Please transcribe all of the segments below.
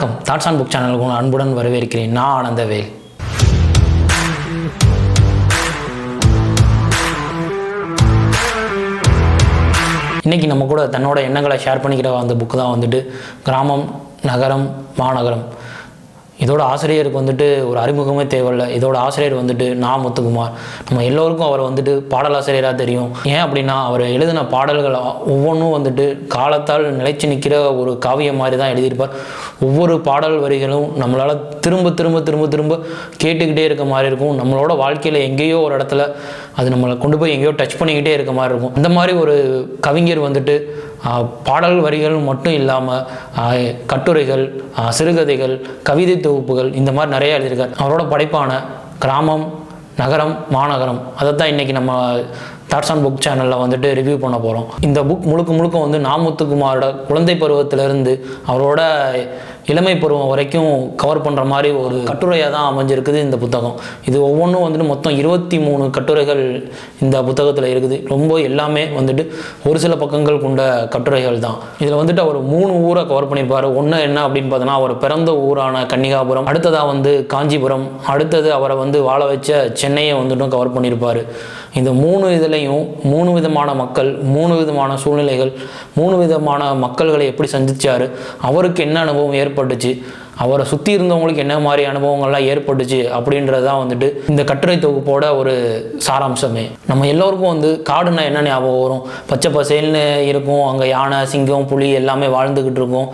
வணக்கம். Thoughts on book சேனலுக்கு அன்புடன் வரவேற்கிறேன். நான் ஆனந்தவேல் இன்றைக்கி நம்ம கூட தன்னோட எண்ணங்களை ஷேர் பண்ணிக்கிற அந்த புக்கு தான் வந்துட்டு கிராமம் நகரம் மாநகரம். இதோட ஆசிரியருக்கு வந்துட்டு ஒரு அறிமுகமே தேவையில்லை. இதோட ஆசிரியர் வந்துட்டு நான் முத்துக்குமார். நம்ம எல்லோருக்கும் அவர் வந்துட்டு பாடலாசிரியராக தெரியும். ஏன் அப்படின்னா அவர் எழுதின பாடல்கள் ஒவ்வொன்றும் வந்துட்டு காலத்தால் நிலைச்சு நிற்கிற ஒரு காவியம் மாதிரி தான் எழுதியிருப்பார். ஒவ்வொரு பாடல் வரிகளும் நம்மளால் திரும்ப திரும்ப திரும்ப திரும்ப கேட்டுக்கிட்டே இருக்க மாதிரி இருக்கும். நம்மளோட வாழ்க்கையில் எங்கேயோ ஒரு இடத்துல அது நம்மளை கொண்டு போய் எங்கேயோ டச் பண்ணிக்கிட்டே இருக்க மாதிரி இருக்கும். அந்த மாதிரி ஒரு கவிஞர் வந்துட்டு பாடல் வரிகள் மட்டும் இல்லாமல் கட்டுரைகள் சிறுகதைகள் கவிதை தொகுப்புகள் இந்த மாதிரி நிறைய எழுதியிருக்கார். அவரோட படைப்பான கிராமம் நகரம் மாநகரம் அதை தான் இன்றைக்கி நம்ம தாட்ஸ் ஆன் புக் சேனலில் வந்துட்டு ரிவ்யூ பண்ண போகிறோம் இந்த புக் முழுக்க முழுக்க வந்து நாமுத்துக்குமாரோட குழந்தை பருவத்திலிருந்து அவரோட இளமை பருவம் வரைக்கும் கவர் பண்ணுற மாதிரி ஒரு கட்டுரையாக தான் அமைஞ்சிருக்குது இந்த புத்தகம். இது ஒவ்வொன்றும் வந்துட்டு மொத்தம் இருபத்தி மூணு கட்டுரைகள் இந்த புத்தகத்தில் இருக்குது. ரொம்ப எல்லாமே வந்துட்டு ஒரு சில பக்கங்கள் கொண்ட கட்டுரைகள் தான். இதில் வந்துட்டு அவர் மூணு ஊரை கவர் பண்ணியிருப்பார். ஒன்று என்ன அப்படின்னு பார்த்தோன்னா அவர் பிறந்த ஊரான கன்னிகாபுரம் அடுத்ததாக வந்து காஞ்சிபுரம் அடுத்தது அவரை வந்து வாழ வச்ச சென்னையை வந்துட்டும் கவர் பண்ணியிருப்பார். இந்த மூணு இதில் மக்களையும் மூணு விதமான மக்கள் மூணு விதமான சூழ்நிலைகள் மூணு விதமான மக்கள்களை எப்படி சந்திச்சாரு அவருக்கு என்ன அனுபவம் ஏற்பட்டுச்சு அவரை சுற்றி இருந்தவங்களுக்கு என்ன மாதிரி அனுபவங்கள்லாம் ஏற்பட்டுச்சு அப்படின்றது தான் வந்துட்டு இந்த கட்டுரை தொகுப்போட ஒரு சாராம்சமே. நம்ம எல்லோருக்கும் வந்து காடுனா என்ன ஞாபகம் வரும்? பச்சை பசேல்னு இருக்கும் அங்கே யானை சிங்கம் புலி எல்லாமே வாழ்ந்துக்கிட்டு இருக்கும்.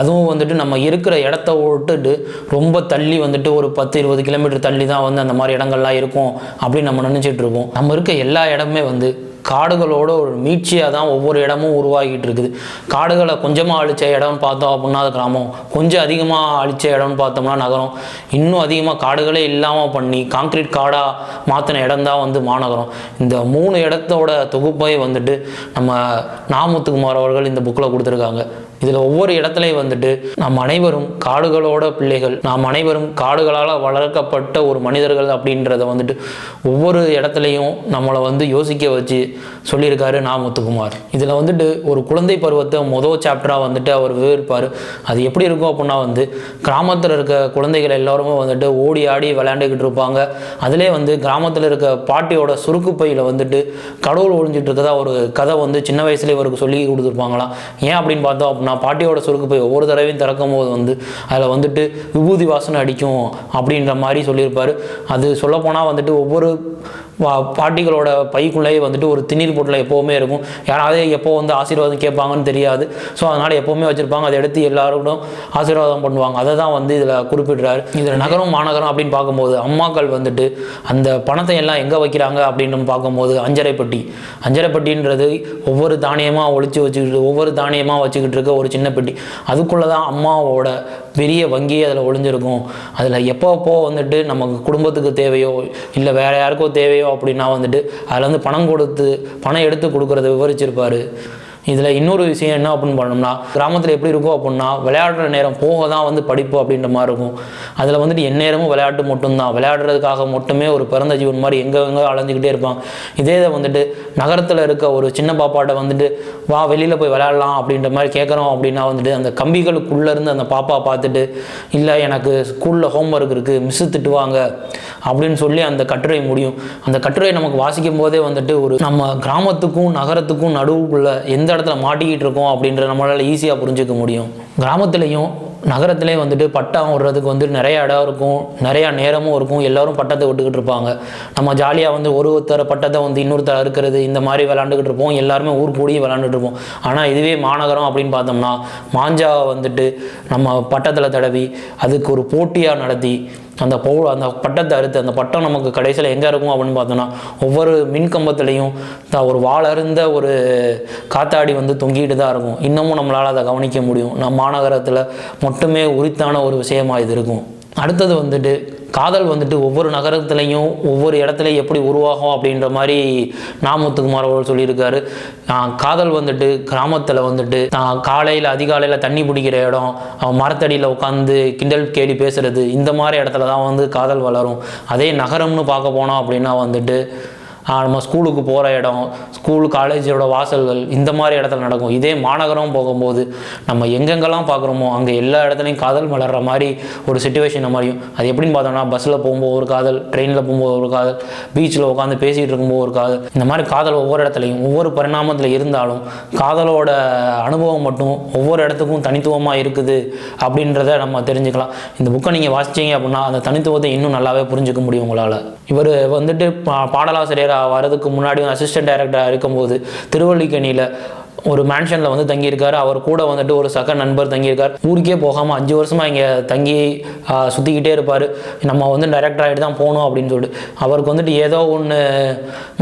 அதுவும் வந்துட்டு நம்ம இருக்கிற இடத்த விட்டுட்டு ரொம்ப தள்ளி வந்துட்டு ஒரு பத்து இருபது கிலோமீட்டர் தள்ளி தான் வந்து அந்த மாதிரி இடங்கள்லாம் இருக்கும் அப்படின்னு நம்ம நினச்சிட்டு இருக்கோம் நம்ம இருக்க எல்லா இடமே வந்து காடுகளோட ஒரு மீட்சியாக தான் ஒவ்வொரு இடமும் உருவாகிட்டு இருக்குது. காடுகளை கொஞ்சமாக அழிச்ச இடம்னு பார்த்தோம் அப்படின்னா அது கிராமம். கொஞ்சம் அதிகமாக அழிச்ச இடம்னு பார்த்தோம்னா நகரம். இன்னும் அதிகமாக காடுகளே இல்லாமல் பண்ணி காங்கிரீட் காடாக மாற்றின இடம் தான் வந்து மாநகரம். இந்த மூணு இடத்தோட தொகுப்பை வந்துட்டு நம்ம நாமத்துக்குமார் அவர்கள் இந்த புக்கில் கொடுத்துருக்காங்க. இதில் ஒவ்வொரு இடத்துலையும் வந்துட்டு நாம் அனைவரும் காடுகளோட பிள்ளைகள் நாம் அனைவரும் காடுகளால் வளர்க்கப்பட்ட ஒரு மனிதர்கள் அப்படின்றத வந்துட்டு ஒவ்வொரு இடத்துலையும் நம்மளை வந்து யோசிக்க வச்சு சொல்லியிருக்காரு நா முத்துக்குமார். இதில் வந்துட்டு ஒரு குழந்தை பருவத்தை மொதல் சாப்டராக வந்துட்டு அவர் விவரிப்பார். அது எப்படி இருக்கும் அப்படின்னா வந்து கிராமத்தில் இருக்க குழந்தைகள் எல்லாருமே வந்துட்டு ஓடி ஆடி விளையாண்டுக்கிட்டு இருப்பாங்க. அதிலே வந்து கிராமத்தில் இருக்க பாட்டியோட சுருக்கு பையில் வந்துட்டு கடவுள் ஒழிஞ்சிட்டு இருக்கதா ஒரு கதை வந்து சின்ன வயசுலேயே இவருக்கு சொல்லி கொடுத்துருப்பாங்களாம். ஏன் அப்படின்னு பார்த்தோம் அப்படின்னா நான் பாட்டியோட சுருக்கு போய் ஒவ்வொரு தடவையும் திறக்கும் போது வந்து அதில் வந்துட்டு விபூதி வாசனை அடிக்கும் அப்படின்ற மாதிரி சொல்லியிருப்பார். அது சொல்லப்போனால் வந்துட்டு ஒவ்வொரு பாட்டிகளோட பைக்குள்ளேயே வந்துட்டு ஒரு திண்ணீர் பொட்டில் எப்போவுமே இருக்கும். யாராவது எப்போ வந்து ஆசீர்வாதம் கேட்பாங்கன்னு தெரியாது. ஸோ அதனால் எப்போவுமே வச்சுருப்பாங்க. அதை எடுத்து எல்லாரோடும் ஆசீர்வாதம் பண்ணுவாங்க. அதை தான் வந்து இதில் குறிப்பிடுறாரு. இதில் நகரம் மாநகரம் அப்படின்னு பார்க்கும்போது அம்மாக்கள் வந்துட்டு அந்த பணத்தை எல்லாம் எங்கே வைக்கிறாங்க அப்படின்னு பார்க்கும்போது அஞ்சரைப்பட்டி. அஞ்சரைப்பட்டின்றது ஒவ்வொரு தானியமாக ஒழிச்சு வச்சுக்கிட்டு ஒவ்வொரு தானியமாக வச்சுக்கிட்டு இருக்க ஒரு சின்ன பெட்டி. அதுக்குள்ளே தான் அம்மாவோட பெரிய வங்கி அதில் ஒளிஞ்சிருக்கும். அதில் எப்போப்போ வந்துட்டு நமக்கு குடும்பத்துக்கு தேவையோ இல்லை வேறு யாருக்கோ தேவையோ அப்படின்னா வந்துட்டு அதில் வந்து பணம் கொடுத்து பணம் எடுத்து கொடுக்குறத விவரிச்சிருப்பார். இதில் இன்னொரு விஷயம் என்ன அப்படின்னு பண்ணோம்னா கிராமத்தில் எப்படி இருக்கும் அப்படின்னா விளையாடுற நேரம் போக தான் வந்து படிப்பு அப்படின்ற மாதிரி இருக்கும். அதில் வந்துட்டு எந்நேரமும் விளையாட்டு மட்டும்தான். விளையாடுறதுக்காக மட்டுமே ஒரு பிறந்த ஜீவன் மாதிரி எங்கே எங்கே அலைஞ்சிக்கிட்டே இருப்பான். இதே இதை வந்துட்டு நகரத்தில் இருக்க ஒரு சின்ன பாப்பாட்ட வந்துட்டு வா வெளியில் போய் விளையாடலாம் அப்படின்ற மாதிரி கேட்குறோம் அப்படின்னா வந்துட்டு அந்த கம்பிகளுக்குள்ளே இருந்து அந்த பாப்பா பார்த்துட்டு இல்லை எனக்கு ஸ்கூலில் ஹோம்ஒர்க் இருக்குது மிஸ்ஸு திட்டுவாங்க அப்படின்னு சொல்லி அந்த கட்டுரை முடியும். அந்த கட்டுரை நமக்கு வாசிக்கும் போதே வந்துட்டு ஒரு நம்ம கிராமத்துக்கும் நகரத்துக்கும் நடுவுக்குள்ள எந்த இடத்துல மாட்டிக்கிட்டு இருக்கோம் அப்படின்ற நம்மளால் ஈஸியாக புரிஞ்சிக்க முடியும். கிராமத்துலேயும் நகரத்துலேயும் வந்துட்டு பட்டம் விடுறதுக்கு வந்துட்டு நிறையா இடம் இருக்கும் நிறையா நேரமும் இருக்கும் எல்லாரும் பட்டத்தை விட்டுக்கிட்டு இருப்பாங்க. நம்ம ஜாலியாக வந்து ஒரு ஒருத்தர் பட்டத்தை வந்து இன்னொருத்தர் இருக்கிறது இந்த மாதிரி விளாண்டுக்கிட்டு இருப்போம் எல்லாருமே ஊர் கூடி விளாண்டுட்டு இருப்போம். ஆனால் இதுவே மாநகரம் அப்படின்னு பார்த்தோம்னா மாஞ்சாவை வந்துட்டு நம்ம பட்டத்தில் தடவி அதுக்கு ஒரு போட்டியாக நடத்தி அந்த போ அந்த பட்டத்தை அறுத்து அந்த பட்டம் நமக்கு கடைசியில் எங்கே இருக்கும் அப்படின்னு பார்த்தோன்னா ஒவ்வொரு மின் கம்பத்துலேயும் த- ஒரு வாழருந்த ஒரு காத்தாடி வந்து தொங்கிட்டு தான் இருக்கும். இன்னமும் நம்மளால் அதை கவனிக்க முடியும். நம்ம மாநகரத்தில் மட்டுமே உரித்தான ஒரு விஷயமாக இது இருக்கும். அடுத்தது வந்துட்டு காதல் வந்துட்டு ஒவ்வொரு நகரத்துலேயும் ஒவ்வொரு இடத்துலையும் எப்படி உருவாகும் அப்படின்ற மாதிரி நாமுத்துக்குமார் அவர்கள் சொல்லியிருக்காரு. காதல் வந்துட்டு கிராமத்தில் வந்துட்டு காலையில் அதிகாலையில் தண்ணி பிடிக்கிற இடம் மரத்தடியில் உட்காந்து கிண்டல் கேலி பேசுகிறது இந்த மாதிரி இடத்துல தான் வந்து காதல் வளரும். அதே நகரம்னு பார்க்க போனோம் அப்படின்னா வந்துட்டு நம்ம ஸ்கூலுக்கு போகிற இடம் ஸ்கூல் காலேஜோட வாசல்கள் இந்த மாதிரி இடத்துல நடக்கும். இதே மாநகரம் போகும்போது நம்ம எங்கெங்கெல்லாம் பார்க்குறோமோ அங்கே எல்லா இடத்துலையும் காதல் மலர்ற மாதிரி ஒரு சுச்சுவேஷன் மாதிரியும் அது எப்படின்னு பார்த்தோம்னா பஸ்ஸில் போகும்போது ஒரு காதல் ட்ரெயினில் போகும்போது ஒரு காதல் பீச்சில் உட்காந்து பேசிகிட்டு இருக்கும்போது ஒரு காதல். இந்த மாதிரி காதல் ஒவ்வொரு இடத்துலையும் ஒவ்வொரு பரிணாமத்தில் இருந்தாலும் காதலோட அனுபவம் மட்டும் ஒவ்வொரு இடத்துக்கும் தனித்துவமாக இருக்குது அப்படின்றத நம்ம தெரிஞ்சுக்கலாம். இந்த புக்கை நீங்கள் வாசிச்சீங்க அப்படின்னா அந்த தனித்துவத்தை இன்னும் நல்லாவே புரிஞ்சுக்க முடியும் உங்களால். இவர் வந்துட்டு பா- டைரக்டராக வரதுக்கு முன்னாடி அசிஸ்டன்ட் டைரக்டராக இருக்கும்போது திருவள்ளிக்கணியில் ஒரு மேன்ஷனில் வந்து தங்கியிருக்காரு. அவர் கூட வந்துட்டு ஒரு சக நண்பர் தங்கியிருக்கார். ஊருக்கே போகாமல் அஞ்சு வருஷமாக இங்கே தங்கி சுற்றிக்கிட்டே இருப்பார். நம்ம வந்து டைரக்டர் ஆகிட்டு தான் போகணும் அப்படின்னு சொல்லிட்டு. அவருக்கு வந்துட்டு ஏதோ ஒன்று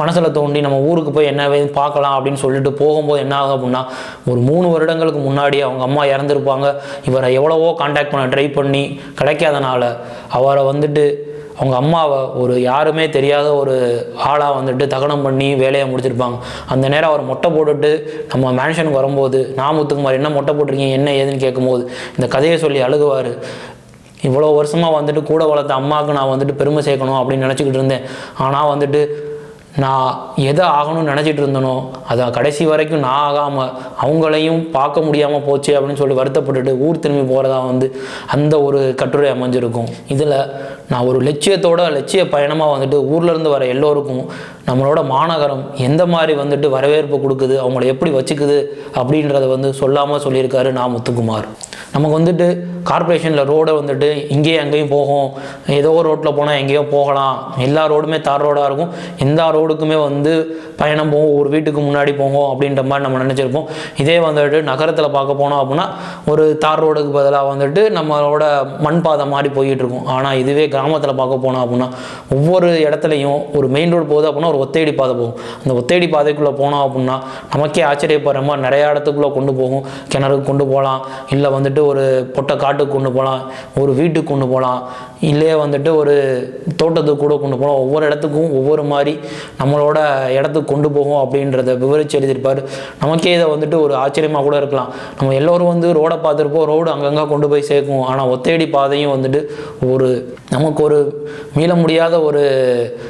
மனசில் தோண்டி நம்ம ஊருக்கு போய் என்ன பார்க்கலாம் அப்படின்னு சொல்லிட்டு போகும்போது என்ன ஆகும் அப்படின்னா ஒரு மூணு வருடங்களுக்கு முன்னாடி அவங்க அம்மா இறந்துருப்பாங்க. இவரை எவ்வளவோ காண்டாக்ட் பண்ண ட்ரை பண்ணி கிடைக்காதனால அவரை வந்துட்டு அவங்க அம்மாவை ஒரு யாருமே தெரியாத ஒரு ஆளாக வந்துட்டு தகனம் பண்ணி வேலையை முடிச்சிருப்பாங்க. அந்த நேரம் அவர் மொட்டை போட்டுட்டு நம்ம மேன்ஷனுக்கு வரும்போது நாமுத்துக்குமார் என்ன மொட்டை போட்டிருக்கீங்க என்ன ஏதுன்னு கேட்கும்போது இந்த கதையை சொல்லி அழுகுவார். இவ்வளோ வருஷமாக வந்துட்டு கூட வளர்த்த அம்மாவுக்கு நான் வந்துட்டு பெருமை சேர்க்கணும் அப்படின்னு நினச்சிக்கிட்டு இருந்தேன். ஆனால் வந்துட்டு நான் எதை ஆகணும்னு நினச்சிட்டு இருந்தனோ அதை கடைசி வரைக்கும் நான் ஆகாமல் அவங்களையும் பார்க்க முடியாமல் போச்சு அப்படின்னு சொல்லி வருத்தப்பட்டுட்டு ஊர் திரும்பி போகிறதா வந்து அந்த ஒரு கட்டுரை அமைஞ்சிருக்கும். இதில் நான் ஒரு லட்சியத்தோட லட்சிய பயணமாக வந்துட்டு ஊர்லேருந்து வர எல்லோருக்கும் நம்மளோட மாநகரம் எந்த மாதிரி வந்துட்டு வரவேற்பு கொடுக்குது அவங்கள எப்படி வச்சுக்குது அப்படின்றத வந்து சொல்லாமல் சொல்லியிருக்காரு நான் முத்துக்குமார். நமக்கு வந்துட்டு கார்ப்பரேஷனில் ரோடை வந்துட்டு இங்கேயும் அங்கேயும் போகும். ஏதோ ஒரு ரோட்டில் போனால் எங்கேயோ போகலாம். எல்லா ரோடுமே தார் ரோடாக இருக்கும். எந்த ரோடுக்குமே வந்து பயணம் போகும். ஒரு வீட்டுக்கு முன்னாடி போகும் அப்படின்ற மாதிரி நம்ம நினச்சிருப்போம். இதே வந்துட்டு நகரத்தில் பார்க்க போனோம் அப்படின்னா ஒரு தார் ரோடுக்கு பதிலாக வந்துட்டு நம்மளோட மண் பாதை மாதிரி போயிட்டுருக்கும். ஆனால் இதுவே கிராமத்தில் பார்க்க போனோம் அப்படின்னா ஒவ்வொரு இடத்துலையும் ஒரு மெயின் ரோடு போகுது அப்படின்னா ஒரு ஒத்தையடி பாதை போகும். அந்த ஒத்தையடி பாதைக்குள்ளே போனோம் அப்படின்னா நமக்கே ஆச்சரியப்படுற மாதிரி நிறையா இடத்துக்குள்ளே கொண்டு போகும். கிணறுக்கு கொண்டு போகலாம். இல்லை வந்துட்டு ஒரு பொட்டை காட்டுக்கு கொண்டு போகலாம். ஒரு வீட்டுக்கு கொண்டு போகலாம். இல்லையே வந்துட்டு ஒரு தோட்டத்துக்கு கூட கொண்டு போகலாம். ஒவ்வொரு இடத்துக்கும் ஒவ்வொரு மாதிரி நம்மளோட இடத்துக்கு கொண்டு போகும் அப்படின்றத விவரித்து எழுதியிருப்பார். நமக்கே இதை வந்துட்டு ஒரு ஆச்சரியமாக கூட இருக்கலாம். நம்ம எல்லோரும் வந்து ரோடை பார்த்துருப்போம் ரோடு அங்கங்கே கொண்டு போய் சேர்க்கும். ஆனால் ஒத்தேடி பாதையும் வந்துட்டு ஒரு நமக்கு ஒரு மீள முடியாத ஒரு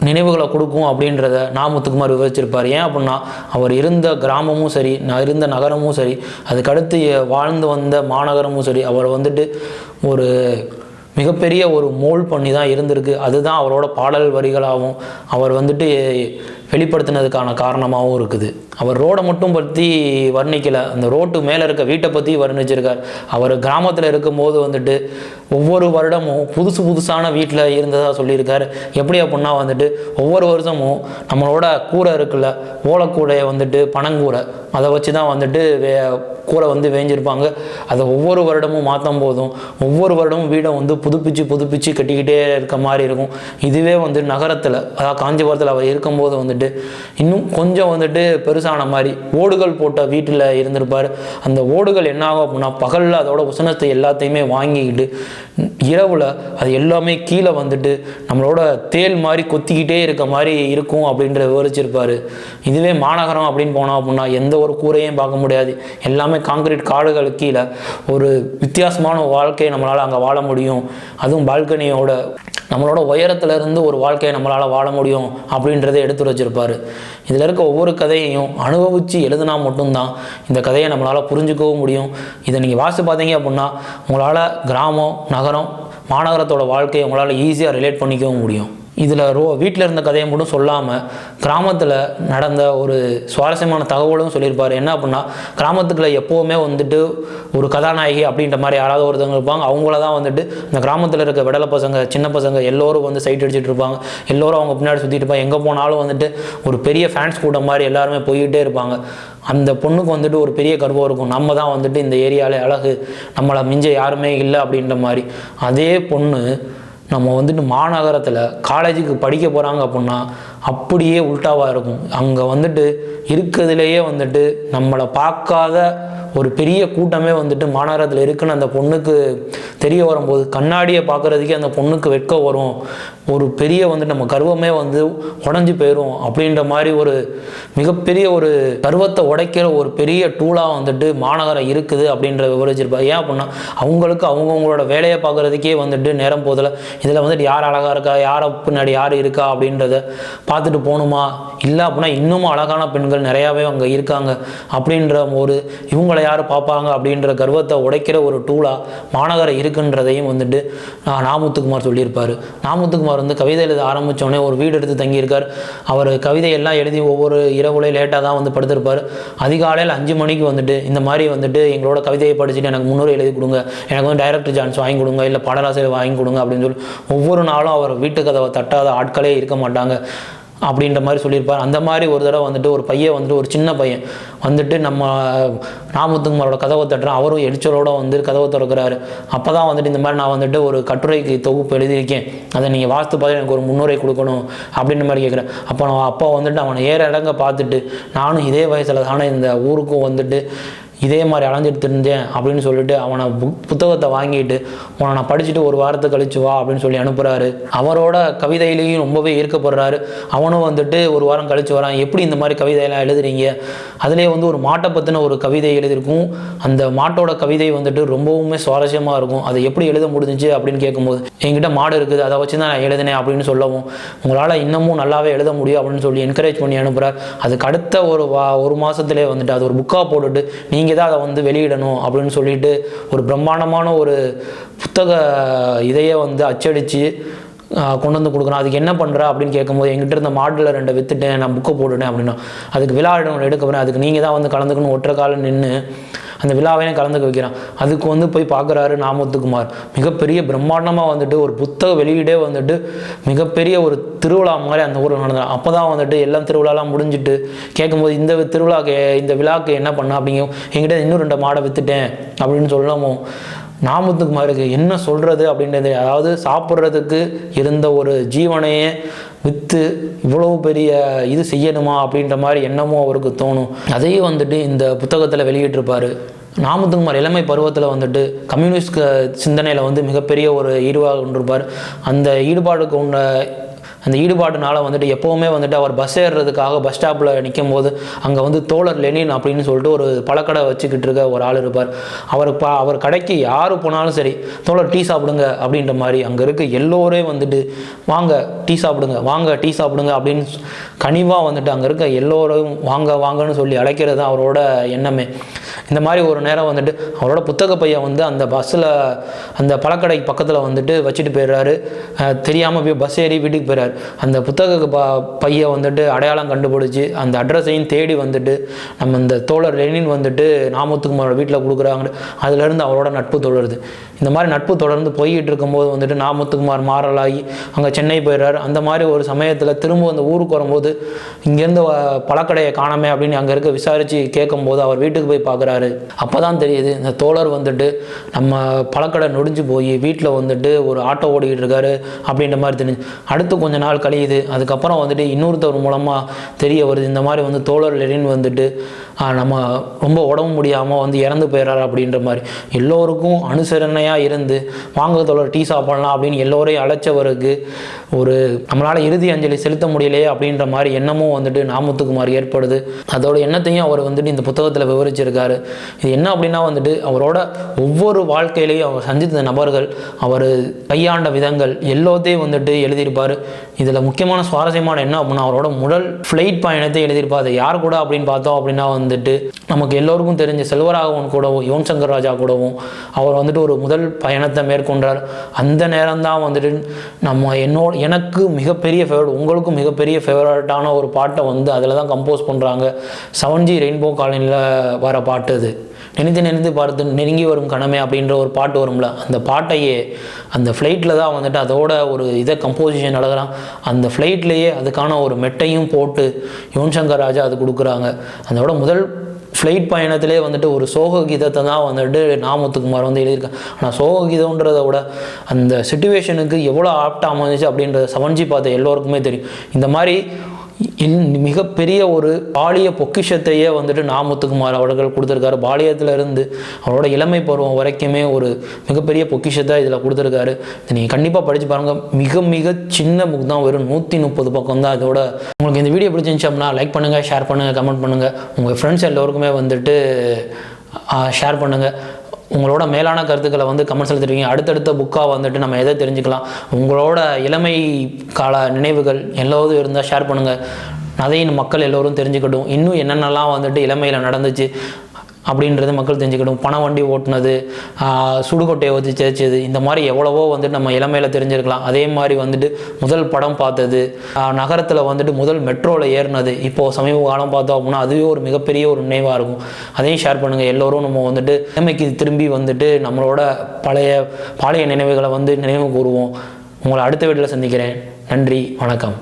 நினைவுகளை கொடுக்கும் அப்படின்றத நாமுத்துக்குமார் விவரிச்சிருப்பார். ஏன் அப்படின்னா அவர் இருந்த கிராமமும் சரி நான் இருந்த நகரமும் சரி அதுக்கடுத்து வாழ்ந்து வந்த மாநகரமும் சரி அவர் வந்துட்டு ஒரு மிகப்பெரிய ஒரு மோல் பண்ணி தான் இருந்திருக்கு. அதுதான் அவரோட பாடல் வரிகளாகவும் அவர் வந்துட்டு வெளிப்படுத்தினதுக்கான காரணமாகவும் இருக்குது. அவர் ரோடை மட்டும் பற்றி வர்ணிக்கலை. அந்த ரோட்டு மேலே இருக்க வீட்டை பற்றி வர்ணிச்சிருக்கார். அவர் கிராமத்தில் இருக்கும்போது வந்துட்டு ஒவ்வொரு வருடமும் புதுசு புதுசான வீட்டில் இருந்ததாக சொல்லியிருக்காரு. எப்படி அப்படின்னா வந்துட்டு? ஒவ்வொரு வருஷமும் நம்மளோட கூரை இருக்குல்ல ஓலக்கூடையை வந்துட்டு பனங்கூரை அதை வச்சு தான் வந்துட்டு வே கூரை வந்து வேஞ்சிருப்பாங்க. அதை ஒவ்வொரு வருடமும் மாற்றும் போதும் ஒவ்வொரு வருடமும் வீடை வந்து புதுப்பிச்சு புதுப்பிச்சு கட்டிக்கிட்டே இருக்க மாதிரி இருக்கும். இதுவே வந்து நகரத்தில் அதாவது காஞ்சிபுரத்தில் அவர் இருக்கும்போது வந்துட்டு இன்னும் கொஞ்சம் வந்துட்டு பெருசான மாதிரி ஓடுகள் போட்ட வீட்டில் இருந்திருப்பார். அந்த ஓடுகள் என்ன ஆகும் அப்படின்னா பகலில் அதோட உசனத்தை எல்லாத்தையுமே வாங்கிக்கிட்டு இரவில் அது எல்லாமே கீழே வந்துட்டு நம்மளோட தேல் மாதிரி கொத்திக்கிட்டே இருக்க மாதிரி இருக்கும் அப்படின்ற விவரிச்சிருப்பார். இதுவே மாநகரம் அப்படின்னு போனோம் அப்படின்னா எந்த ஒரு கூரையும் பார்க்க முடியாது. எல்லாமே காங்கிரீட் காடுகள் கீழே. ஒரு வித்தியாசமான வாழ்க்கையை நம்மளால் அங்கே வாழ முடியும். அதுவும் பால்கனியோட நம்மளோட உயரத்துல இருந்து ஒரு வாழ்க்கையை நம்மளால் வாழ முடியும் அப்படின்றத எடுத்து வச்சிருப்பாரு. இதில் இருக்க ஒவ்வொரு கதையையும் அனுபவித்து எழுதுனா மட்டும்தான் இந்த கதையை நம்மளால் புரிஞ்சுக்கவும் முடியும். இதை நீங்கள் வாசி பார்த்தீங்க அப்படின்னா உங்களால் கிராமம் நகரம் மாநகரத்தோட வாழ்க்கையை உங்களால் ஈஸியாக ரிலேட் பண்ணிக்கவும் முடியும். இதில் ரோ வீட்டில் இருந்த கதையை மட்டும் சொல்லாமல் கிராமத்தில் நடந்த ஒரு சுவாரஸ்யமான தகவலும் சொல்லியிருப்பார். என்ன அப்படின்னா கிராமத்துக்குள்ள எப்போவுமே வந்துட்டு ஒரு கதாநாயகி அப்படின்ற மாதிரி யாராவது ஒருத்தவங்க இருப்பாங்க. அவங்கள தான் வந்துட்டு இந்த கிராமத்தில் இருக்க விடலை பசங்க சின்ன பசங்க எல்லோரும் வந்து சைட் அடிச்சிட்டு இருப்பாங்க. எல்லோரும் அவங்க பின்னாடி சுற்றிட்டு இருப்பாங்க. எங்கே போனாலும் வந்துட்டு ஒரு பெரிய ஃபேன்ஸ் கூட்டம் மாதிரி எல்லாருமே போய்கிட்டே இருப்பாங்க. அந்த பொண்ணுக்கு வந்துட்டு ஒரு பெரிய கர்வம் இருக்கும். நம்ம தான் வந்துட்டு இந்த ஏரியாவில் அழகு. நம்மளை மிஞ்ச யாருமே இல்லை அப்படின்ற மாதிரி. அதே பொண்ணு நம்ம வந்துட்டு மாநகரத்தில் காலேஜுக்கு படிக்க போகிறாங்க அப்படின்னா அப்படியே உல்ட்டாவாக இருக்கும். அங்கே வந்துட்டு இருக்கிறதுலையே வந்துட்டு நம்மளை பார்க்காத ஒரு பெரிய கூட்டமே வந்துட்டு மாநகரத்தில் இருக்குன்னு அந்த பொண்ணுக்கு தெரிய வரும்போது கண்ணாடியை பார்க்குறதுக்கே அந்த பொண்ணுக்கு வெட்கம் வரும். ஒரு பெரிய வந்துட்டு நம்ம கர்வமே வந்து உடஞ்சி போயிடும் அப்படின்ற மாதிரி ஒரு மிகப்பெரிய ஒரு கர்வத்தை உடைக்கிற ஒரு பெரிய டூலாக வந்துட்டு மாநகரம் இருக்குது அப்படின்ற விவரிச்சிருப்பா ஏன் அப்படின்னா அவங்களுக்கு அவங்கவுங்களோட வேலையை பார்க்குறதுக்கே வந்துட்டு நேரம் போதில் இதில் வந்துட்டு யார் அழகாக இருக்கா யாரை பின்னாடி யார் இருக்கா அப்படின்றத பார்த்துட்டு போகணுமா? இல்லை அப்படின்னா இன்னமும் அழகான பெண்கள் நிறையாவே அங்கே இருக்காங்க. அப்படின்ற ஒரு இவங்களை யார் பார்ப்பாங்க அப்படின்ற கர்வத்தை உடைக்கிற ஒரு டூலாக மாநகரம் இருக்குன்றதையும் வந்துட்டு ஆஹ், நாமுத்துக்குமார் சொல்லியிருப்பார். நாமுத்துக்குமார் வந்து கவிதை எழுத ஆரம்பித்தோடனே ஒரு வீடு எடுத்து தங்கியிருக்கார். அவர் கவிதையெல்லாம் எழுதி ஒவ்வொரு இரவுலையும் லேட்டாக தான் வந்து படுத்திருப்பார். அதிகாலையில் அஞ்சு மணிக்கு வந்துட்டு இந்த மாதிரி வந்துட்டு எங்களோட கவிதையை படிச்சுட்டு எனக்கு முன்னூறு எழுதி கொடுங்க. எனக்கு வந்து டைரக்டர் சான்ஸ் வாங்கி கொடுங்க இல்லை பாடலாசிரியர் வாங்கி கொடுங்க அப்படின்னு சொல்லி ஒவ்வொரு நாளும் அவர் வீட்டு கதவை தட்டாத ஆட்களே இருக்க மாட்டாங்க. அப்படின்ற மாதிரி சொல்லியிருப்பார். அந்த மாதிரி ஒரு தடவை வந்துட்டு ஒரு பையன் வந்துட்டு ஒரு சின்ன பையன் வந்துட்டு நம்ம ராமத்துக்குமாரோட கதவை தட்டுறான். அவரும் எரிச்சலோட வந்து கதவை திறக்கிறாரு. அப்போ தான் வந்துட்டு இந்த மாதிரி நான் வந்துட்டு ஒரு கட்டுரைக்கு தொகுப்பு எழுதியிருக்கேன். அதை நீங்கள் வாஸ்து பார்த்து எனக்கு ஒரு முன்னுரை கொடுக்கணும் அப்படின்ற மாதிரி கேட்குறேன் அப்போ நான் அப்பா வந்துட்டு அவனை ஏற இடங்க பார்த்துட்டு நானும் இதே வயசில் தானே இந்த ஊருக்கும் வந்துட்டு இதே மாதிரி அலைஞ்சிட்டு தெரிஞ்சேன் அப்படின்னு சொல்லிட்டு அவனை புக் புத்தகத்தை வாங்கிட்டு உன்னை நான் படிச்சுட்டு ஒரு வாரத்தை கழிச்சு வா அப்படின்னு சொல்லி அனுப்புகிறாரு அவரோட கவிதையிலையும் ரொம்பவே ஈர்க்கப்படுறாரு. அவனும் வந்துட்டு ஒரு வாரம் கழிச்சு வரான். எப்படி இந்த மாதிரி கவிதையெல்லாம் எழுதுறீங்க? அதுலேயே வந்து ஒரு மாட்டை பற்றின ஒரு கவிதை எழுதியிருக்கும். அந்த மாட்டோட கவிதை வந்துட்டு ரொம்பவுமே சுவாரஸ்யமாக இருக்கும். அதை எப்படி எழுத முடிஞ்சுச்சு அப்படின்னு கேட்கும்போது என்கிட்ட மாடு இருக்குது. அதை வச்சு தான் நான் எழுதினேன் அப்படின்னு சொல்லவும் உங்களால் இன்னமும் நல்லாவே எழுத முடியும் அப்படின்னு சொல்லி என்கரேஜ் பண்ணி அனுப்புகிறார் அதுக்கு அடுத்த ஒரு வா ஒரு மாதத்துலேயே வந்துட்டு அது ஒரு புக்காக போட்டுட்டு நீங்கள் நீங்கள் தான் அதை வந்து வெளியிடணும் அப்படின்னு சொல்லிட்டு ஒரு பிரம்மாண்டமான ஒரு புத்தக இதையே வந்து அச்சடித்து கொண்டு வந்து கொடுக்கணும். அதுக்கு என்ன பண்ணுற அப்படின்னு கேட்கும்போது எங்கிட்ட இருந்த மாடலில் ரெண்டை வித்துட்டேன் நான் புக்கை போட்டுட்டேன் அப்படின்னா அதுக்கு விழா இடம் எடுக்க போகிறேன் அதுக்கு நீங்கள் தான் வந்து கலந்துக்கணும். ஒற்றை காலம் நின்று அந்த விழாவையும் கலந்துக்க வைக்கிறான். அதுக்கு வந்து போய் பார்க்குறாரு நாமத்துக்குமார். மிகப்பெரிய பிரம்மாண்டமாக வந்துட்டு ஒரு புத்தக வெளியீடே வந்துட்டு மிகப்பெரிய ஒரு திருவிழா மாதிரி அந்த ஊரில் நடந்தாங்க அப்போ தான் வந்துட்டு எல்லாம் திருவிழாலாம் முடிஞ்சிட்டு கேட்கும்போது இந்த திருவிழாக்கு இந்த விழாக்கு என்ன பண்ண? அப்படிங்க என்கிட்ட இன்னும் ரெண்டு மாடை விற்றுட்டேன் அப்படின்னு சொல்லவும் நாமத்துக்குமாருக்கு என்ன சொல்கிறது அப்படின்றது அதாவது சாப்பிட்றதுக்கு இருந்த ஒரு ஜீவனையே விற்று இவ்வளோ பெரிய இது செய்யணுமா அப்படின்ற மாதிரி எண்ணமும் அவருக்கு தோணும். அதையும் வந்துட்டு இந்த புத்தகத்தில் வெளியிட்டிருப்பார். நாமத்துக்குமார் இளமை பருவத்தில் வந்துட்டு கம்யூனிஸ்ட் சிந்தனையில் வந்து மிகப்பெரிய ஒரு ஈடுபாடு கொண்டிருப்பார். அந்த ஈடுபாடுக்கு உண்ட அந்த ஈடுபாடுனால வந்துட்டு எப்போவுமே வந்துட்டு அவர் பஸ் ஏறுறதுக்காக பஸ் ஸ்டாப்பில் நிற்கும் போது அங்கே வந்து தோழர் லெனின் அப்படின்னு சொல்லிட்டு ஒரு பழக்கடை வச்சுக்கிட்டு இருக்க ஒரு ஆள் இருப்பார். அவர் பா அவர் கடைக்கு யார் போனாலும் சரி தோழர் டீ சாப்பிடுங்க அப்படின்ற மாதிரி அங்கே இருக்க எல்லோரே வந்துட்டு வாங்க டீ சாப்பிடுங்க வாங்க டீ சாப்பிடுங்க அப்படின்னு கனிவாக வந்துட்டு அங்கே இருக்க எல்லோரும் வாங்க வாங்கன்னு சொல்லி அழைக்கிறது தான் அவரோட எண்ணமே. இந்த மாதிரி ஒரு நேரம் வந்துட்டு அவரோட புத்தக பையன் வந்து அந்த பஸ்ஸில் அந்த பழக்கடை பக்கத்தில் வந்துட்டு வச்சுட்டு போயிடுறாரு. தெரியாமல் போய் பஸ் ஏறி வீட்டுக்கு போயிடுறாரு. அந்த புத்தக ப பையன் வந்துட்டு அடையாளம் கண்டுபிடிச்சி அந்த அட்ரஸையும் தேடி வந்துட்டு நம்ம இந்த தோழர் லெனின் வந்துட்டு நாமத்துக்குமாரோட வீட்டில் கொடுக்குறாங்க. அதுலேருந்து அவரோட நட்பு தொடருது. இந்த மாதிரி நட்பு தொடர்ந்து போய்கிட்டு இருக்கும்போது வந்துட்டு நாமத்துக்குமார் மாறலாகி அங்கே சென்னை போயிடுறாரு. அந்த மாதிரி ஒரு சமயத்தில் திரும்ப அந்த ஊருக்கு வரும்போது இங்கேருந்து வ- பழக்கடையை காணாமே அப்படின்னு அங்கே இருக்க விசாரித்து கேட்கும்போது அவர் வீட்டுக்கு போய் பார்க்குறாரு அப்போ தான் தெரியுது இந்த தோழர் வந்துட்டு நம்ம பழக்கடை நொடிஞ்சு போய் வீட்டில் வந்துட்டு ஒரு ஆட்டோ ஓடிக்கிட்டு இருக்காரு அப்படின்ற மாதிரி தெரிஞ்சு அடுத்து கொஞ்ச நாள் கழியுது. அதுக்கப்புறம் வந்துட்டு இன்னொருத்தவர் மூலமாக தெரிய வருது இந்த மாதிரி வந்து தோழர் லெனின் வந்துட்டு நம்ம ரொம்ப உடம்பு முடியாமல் வந்து இறந்து போயிடுறாரு அப்படின்ற மாதிரி. எல்லோருக்கும் அனுசரணையாக இருந்து வாங்க தோழர் டீ சாப்பிடலாம் அப்படின்னு எல்லோரையும் அழைச்சவருக்கு ஒரு நம்மளால் இறுதி அஞ்சலி செலுத்த முடியலையே அப்படின்ற மாதிரி எண்ணமும் வந்துட்டு நாமத்துக்குமார் ஏற்படுது. அதோட எண்ணத்தையும் அவர் வந்துட்டு இந்த புத்தகத்தில் விவரிச்சிருக்காரு. இது என்ன அப்படின்னா வந்துட்டு அவரோட ஒவ்வொரு வாழ்க்கையிலையும் அவர் சந்தித்த நபர்கள் அவர் கையாண்ட விதங்கள் எல்லாத்தையும் வந்துட்டு எழுதியிருப்பார். இதில் முக்கியமான சுவாரஸ்யமான என்ன அப்படின்னா அவரோட முதல் ஃப்ளைட் பயணத்தை எழுதியிருப்பார். அது யார் கூட அப்படின்னு பார்த்தோம் அப்படின்னா வந்து வந்துட்டு நமக்கு எல்லோருக்கும் தெரிஞ்ச செல்வராகவன் கூடவும் யுவன் சங்கர் ராஜா கூடவும் அவர் வந்துட்டு ஒரு முதல் பயணத்தை மேற்கொண்டார். அந்த நேரம் தான் வந்துட்டு நம்ம என்னோட எனக்கு மிகப்பெரிய ஃபேவரட் உங்களுக்கும் மிகப்பெரிய ஃபேவரட்டான ஒரு பாட்டை வந்து அதில் தான் கம்போஸ் பண்ணுறாங்க செவன் ஜி ரெயின்போ காலனியில் வர பாட்டு அது. நினைத்து நினைத்து பார்த்து நெருங்கி வரும் கணமே அப்படின்ற ஒரு பாட்டு வரும்ல அந்த பாட்டையே அந்த ஃப்ளைட்டில் தான் வந்துட்டு அதோட ஒரு இதை கம்போசிஷன் நடக்கிறான் அந்த ஃப்ளைட்லேயே அதுக்கான ஒரு மெட்டையும் போட்டு யுவன் சங்கர் ராஜா அது கொடுக்குறாங்க. அதோட முதல் ஃப்ளைட் பயணத்திலே வந்துட்டு ஒரு சோக கீதத்தை தான் வந்துட்டு நாமத்துக்குமார் வந்து எழுதியிருக்காங்க ஆனால் சோக கீதன்றதை விட அந்த சுச்சுவேஷனுக்கு எவ்வளோ ஆப்டாக அமைஞ்சிச்சு அப்படின்றத சவஞ்சி பார்த்த எல்லோருக்குமே தெரியும். இந்த மாதிரி மிகப்பெரிய ஒரு பாலிய பொக்கிஷத்தையே வந்துட்டு நாமுத்துக்குமார் அவர்கள் கொடுத்துருக்காரு. பாலியத்தில் இருந்து அவரோட இளமை பருவம் வரைக்குமே ஒரு மிகப்பெரிய பொக்கிஷத்தை இதில் கொடுத்துருக்காரு. நீங்கள் கண்டிப்பாக படித்து பாருங்கள் மிக மிக சின்ன புக் தான். வெறும் நூற்றி முப்பது பக்கம் தான் இதோட. உங்களுக்கு இந்த வீடியோ பிடிச்சிருந்துச்சோம்னா லைக் பண்ணுங்கள் ஷேர் பண்ணுங்கள் கமெண்ட் பண்ணுங்கள் உங்கள் ஃப்ரெண்ட்ஸ் எல்லோருக்குமே வந்துட்டு ஷேர் பண்ணுங்கள் உங்களோட மேலான கருத்துக்களை வந்து கமெண்ட்ஸில் தெரிவிங்க. அடுத்தடுத்த புக்காக வந்துட்டு நம்ம எதை தெரிஞ்சுக்கலாம்? உங்களோட இளமை கால நினைவுகள் எல்லோரும் இருந்தால் ஷேர் பண்ணுங்கள் அதையும் மக்கள் எல்லோரும் தெரிஞ்சுக்கட்டும். இன்னும் என்னென்னலாம் வந்துட்டு இளமையில் நடந்துச்சு? அப்படின்றது மக்கள் தெரிஞ்சுக்கணும். பண வண்டி ஓட்டுனது சுடுகொட்டையை வச்சு தேய்ச்சது இந்த மாதிரி எவ்வளவோ வந்துட்டு நம்ம இளமையில் தெரிஞ்சிருக்கலாம். அதே மாதிரி வந்துட்டு முதல் படம் பார்த்தது நகரத்தில் வந்துட்டு முதல் மெட்ரோவில் ஏறினது. இப்போது சமீப காலம் பார்த்தோம் அப்படின்னா அதுவே ஒரு மிகப்பெரிய ஒரு நினைவாக இருக்கும். அதையும் ஷேர் பண்ணுங்கள் எல்லோரும் நம்ம வந்துட்டு இளமைக்கு திரும்பி வந்துட்டு நம்மளோட பழைய பழைய நினைவுகளை வந்து நினைவு கூறுவோம். உங்களை அடுத்த வீட்டில் சந்திக்கிறேன். நன்றி வணக்கம்.